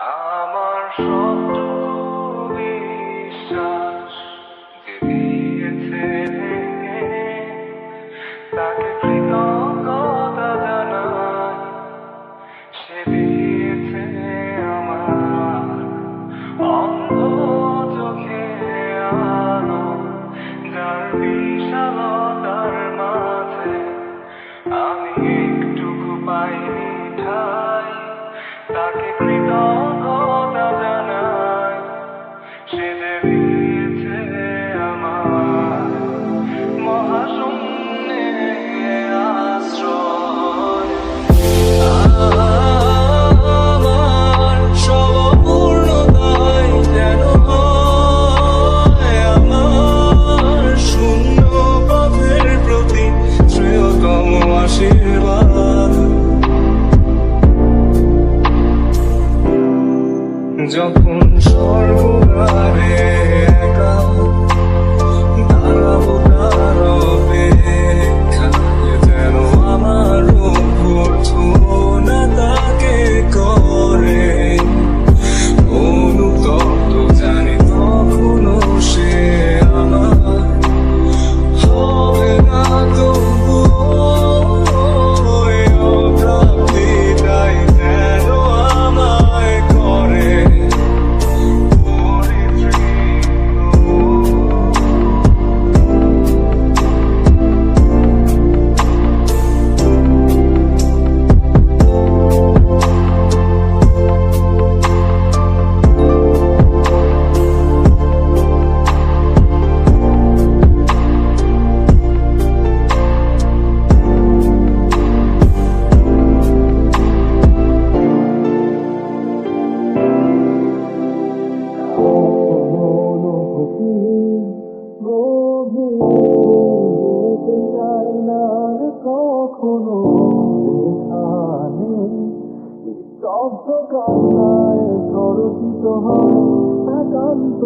আমার সব যখন সর্বদারে কান্নায় সরচিত হয় একান্ত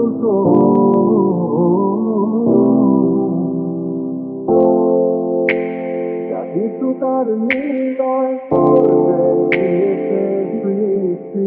কিছু তার নির্দয় করবে দিয়েছে